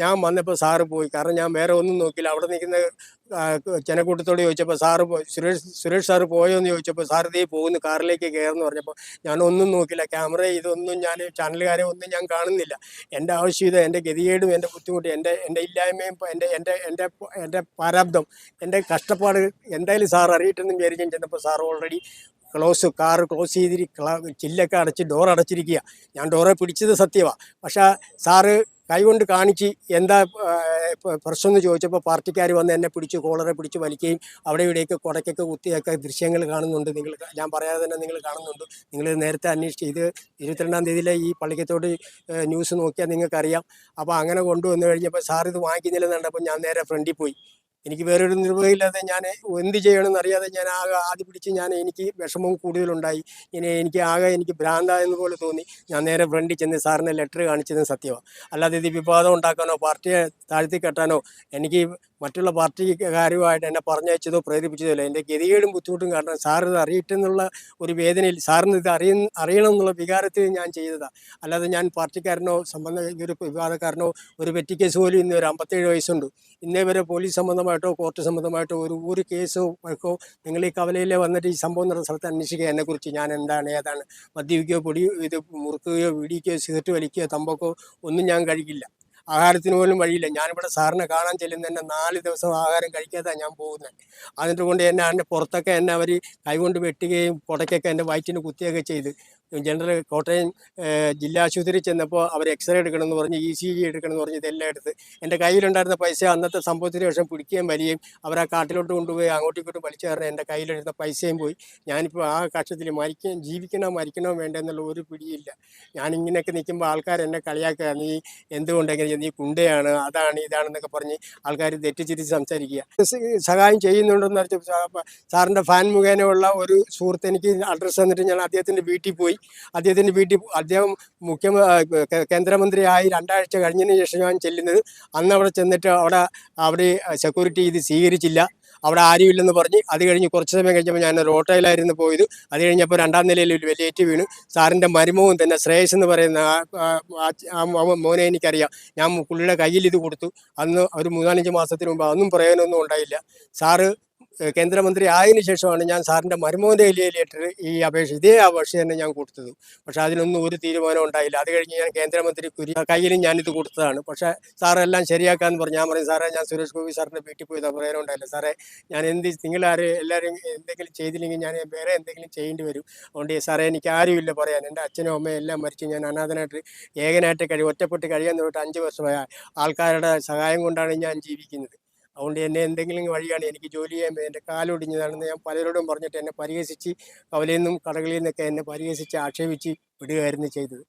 ഞാൻ വന്നപ്പോൾ സാറ് പോയി. കാരണം ഞാൻ വേറെ ഒന്നും നോക്കിയില്ല. അവിടെ നിൽക്കുന്ന ചെനക്കൂട്ടത്തോട് ചോദിച്ചപ്പോൾ സാറ് സുരേഷ് സുരേഷ് സാറ് പോയോ എന്ന് ചോദിച്ചപ്പോൾ സാർ ഇതേ പോകുന്നു കാറിലേക്ക് കയറുന്നു പറഞ്ഞപ്പോൾ ഞാൻ ഒന്നും നോക്കില്ല ക്യാമറ ഇതൊന്നും ഞാൻ ചാനലുകാരെ ഒന്നും ഞാൻ കാണുന്നില്ല. എന്റെ ആവശ്യകത എന്റെ ഗതികേടും എന്റെ ബുദ്ധിമുട്ടും എന്റെ എന്റെ ഇല്ലായ്മയും എന്റെ എന്റെ എന്റെ എന്റെ പ്രാരാബ്ദം എന്റെ കഷ്ടപ്പാട് എന്തായാലും സാർ അറിയിട്ടെന്നും വിചാരിച്ചു ചെന്നപ്പോൾ sir already close car close ചെയ്തിരി ചില്ലൊക്കെ അടച്ച് ഡോർ അടച്ചിരിക്കുക ഞാൻ ഡോറെ പിടിച്ചത് സത്യമാണ് പക്ഷേ സാറ് കൈകൊണ്ട് കാണിച്ച് എന്താ പ്രശ്നം എന്ന് ചോദിച്ചപ്പോൾ പാർട്ടിക്കാർ വന്ന് എന്നെ പിടിച്ച് കോളറെ പിടിച്ച് വലിക്കുകയും അവിടെ ഇവിടെയൊക്കെ കുടയ്ക്കൊക്കെ കുത്തിയൊക്കെ ദൃശ്യങ്ങൾ കാണുന്നുണ്ട്. നിങ്ങൾ ഞാൻ പറയാതെ തന്നെ നിങ്ങൾ കാണുന്നുണ്ട്. നിങ്ങൾ നേരത്തെ അന്വേഷിച്ച് ഇത് ഇരുപത്തിരണ്ടാം തീയതിയിലെ ഈ പള്ളിക്കത്തോട് ന്യൂസ് നോക്കിയാൽ നിങ്ങൾക്കറിയാം. അപ്പോൾ അങ്ങനെ കൊണ്ടുവന്നു കഴിഞ്ഞപ്പോൾ സാർ ഇത് വാങ്ങിക്കുന്നില്ലെന്ന് കണ്ടപ്പോൾ ഞാൻ നേരെ ഫ്രണ്ടിൽ പോയി. എനിക്ക് വേറൊരു നിർവഹമില്ലാതെ ഞാൻ എന്ത് ചെയ്യണമെന്ന് അറിയാതെ ഞാൻ ആകെ ആദ്യ പിടിച്ച് ഞാൻ എനിക്ക് വിഷമവും കൂടുതലുണ്ടായി. ഇനി എനിക്ക് ആകെ എനിക്ക് ഭ്രാന്തായെന്ന് പോലെ തോന്നി. ഞാൻ നേരെ ഫ്രണ്ടിൽ ചെന്ന് സാറിന് ലെറ്റർ കാണിച്ചതും സത്യമാണ് അല്ലാതെ ഇത് വിവാദം ഉണ്ടാക്കാനോ പാർട്ടിയെ താഴ്ത്തി കെട്ടാനോ എനിക്ക് മറ്റുള്ള പാർട്ടിക്കാരുമായിട്ട് എന്നെ പറഞ്ഞയച്ചതോ പ്രേരിപ്പിച്ചതോ ഇല്ല. എന്റെ ഗതികേടും ബുദ്ധിമുട്ടും കാരണം സാർ ഇത് അറിയിട്ടെന്നുള്ള ഒരു വേദനയിൽ സാറിന് ഇത് അറിയ അറിയണം എന്നുള്ള വികാരത്തിൽ ഞാൻ ചെയ്തതാണ് അല്ലാതെ ഞാൻ പാർട്ടിക്കാരനോ സംബന്ധ ഒരു വിവാദക്കാരനോ ഒരു പെറ്റി കേസ് പോലും ഇന്ന് ഒരു അമ്പത്തേഴ് വയസ്സുണ്ട്. ഇന്നേ വരെ പോലീസ് സംബന്ധമായിട്ടോ കോർട്ട് സംബന്ധമായിട്ടോ ഒരു ഒരു കേസോ വഴക്കോ നിങ്ങൾ ഈ കവലയിൽ വന്നിട്ട് ഈ സംഭവം നടന്ന സ്ഥലത്ത് അന്വേഷിക്കുക. എന്നെക്കുറിച്ച് ഞാൻ എന്താണ് ഏതാണ് മദ്യപിക്കുകയോ പൊടി ഇത് മുറുക്കുകയോ വീടിക്കുകയോ സിഗരറ്റ് വലിക്കുകയോ തമ്പക്കോ ഒന്നും ഞാൻ കഴിക്കില്ല. ആഹാരത്തിന് പോലും വഴിയില്ല. ഞാനിവിടെ സാറിനെ കാണാൻ ചെല്ലുന്ന നാല് ദിവസം ആഹാരം കഴിക്കാതാണ് ഞാൻ പോകുന്നത്. അതിന്റെ കൊണ്ട് എന്നെ അതിന്റെ പുറത്തൊക്കെ എന്നെ അവർ കൈകൊണ്ട് വെട്ടുകയും പുടയ്ക്കൊക്കെ എന്റെ വയറ്റിന് കുത്തുകയൊക്കെ ചെയ്ത്. ജനറൽ കോട്ടയം ജില്ലാ ആശുപത്രിയിൽ ചെന്നപ്പോൾ അവർ എക്സ്റേ എടുക്കണമെന്ന് പറഞ്ഞ് ഇ സി ജി എടുക്കണമെന്ന് പറഞ്ഞ് ഇതെല്ലാം എടുത്ത്. എന്റെ കയ്യിലുണ്ടായിരുന്ന പൈസ അന്നത്തെ സംഭവത്തിന് ശേഷം പിടിക്കുകയും വരികയും അവർ ആ കാട്ടിലോട്ട് കൊണ്ടുപോയി അങ്ങോട്ടും ഇങ്ങോട്ടും വലിച്ചു കയറുന്ന എന്റെ കയ്യിലിരുന്ന പൈസയും പോയി. ഞാനിപ്പോൾ ആ കക്ഷത്തിൽ മരിക്കുകയും ജീവിക്കണോ മരിക്കണോ വേണ്ട എന്നുള്ള ഒരു പിടിയില്ല. ഞാനിങ്ങനെയൊക്കെ നിൽക്കുമ്പോൾ ആൾക്കാർ എന്നെ കളിയാക്കുക. നീ എന്തുകൊണ്ടെങ്കിലും നീ കുണ്ടയാണ് അതാണ് ഇതാണെന്നൊക്കെ പറഞ്ഞ് ആൾക്കാർ തെറ്റിച്ചിരിച്ച് സംസാരിക്കുക. സഹായം ചെയ്യുന്നുണ്ടെന്ന് വെച്ചാൽ സാറിന്റെ ഫാൻ മുഖേനയുള്ള ഒരു സുഹൃത്ത് എനിക്ക് അഡ്രസ്സ് തന്നിട്ട് ഞാൻ അദ്ദേഹത്തിന്റെ വീട്ടിൽ പോയി. അദ്ദേഹത്തിന്റെ വീട്ടിൽ അദ്ദേഹം മുഖ്യ കേന്ദ്രമന്ത്രിയായി രണ്ടാഴ്ച കഴിഞ്ഞതിന് ശേഷം ഞാൻ ചെല്ലുന്നത്. അന്ന് അവിടെ ചെന്നിട്ട് അവിടെ അവിടെ സെക്യൂരിറ്റി ഇത് സ്വീകരിച്ചില്ല. അവിടെ ആരുമില്ലെന്ന് പറഞ്ഞ് അത് കഴിഞ്ഞ് കുറച്ച് സമയം കഴിഞ്ഞപ്പോൾ ഞാൻ ഒരു ഓട്ടോയിലായിരുന്നു പോയത്. അത് കഴിഞ്ഞപ്പോൾ രണ്ടാം നിലയിൽ ഒരു വലിയേറ്റ് വീണ്. സാറിന്റെ മരുമവും തന്നെ ശ്രേയസ് എന്ന് പറയുന്ന മോനെ എനിക്കറിയാം. ഞാൻ പുള്ളിയുടെ കയ്യിൽ ഇത് കൊടുത്തു. അന്ന് ഒരു മൂന്നാലഞ്ച് മാസത്തിന് മുമ്പ് അതൊന്നും പ്രയോജനമൊന്നും ഉണ്ടായില്ല. സാറ് കേന്ദ്രമന്ത്രി ആയതിനു ശേഷമാണ് ഞാൻ സാറിന്റെ മരുമോന്റെ ലെറ്റർ ഈ അപേക്ഷ ഇതേ അപേക്ഷ തന്നെ ഞാൻ കൊടുത്തത്. പക്ഷെ അതിനൊന്നും ഒരു തീരുമാനം ഉണ്ടായില്ല. അത് കഴിഞ്ഞ് ഞാൻ കേന്ദ്രമന്ത്രി കുരി കയ്യിലും ഞാനിത് കൊടുത്തതാണ്. പക്ഷേ സാറെല്ലാം ശരിയാക്കാമെന്ന് പറഞ്ഞു. ഞാൻ പറയും സാറേ ഞാൻ സുരേഷ് ഗോപി സാറിന്റെ വീട്ടിൽ പോയി പ്രയോജനം ഉണ്ടായില്ല. സാറേ ഞാൻ എന്ത് നിങ്ങളാരും എല്ലാവരും എന്തെങ്കിലും ചെയ്തില്ലെങ്കിൽ ഞാൻ വേറെ എന്തെങ്കിലും ചെയ്യേണ്ടി വരും. അതുകൊണ്ട് സാറേ എനിക്ക് ആരുമില്ല പറയാൻ. എന്റെ അച്ഛനും അമ്മയും എല്ലാം മരിച്ചു. ഞാൻ അനാഥനായിട്ട് ഏകനായിട്ട് കഴിയും ഒറ്റപ്പെട്ട് കഴിയാൻ തൊട്ട് അഞ്ച് വർഷമായ. ആൾക്കാരുടെ സഹായം കൊണ്ടാണ് ഞാൻ ജീവിക്കുന്നത്. അതുകൊണ്ട് എന്നെ എന്തെങ്കിലും വഴിയാണ് എനിക്ക് ജോലി ചെയ്യാൻ എന്റെ കാലൊടിഞ്ഞതാണെന്ന് ഞാൻ പലരോടും പറഞ്ഞിട്ട് എന്നെ പരിഹസിച്ച് കവലയിൽ നിന്നും കടകളിൽ നിന്നൊക്കെ എന്നെ പരിഹസിച്ച് ആക്ഷേപിച്ച് വിടുകയായിരുന്നു ചെയ്തത്.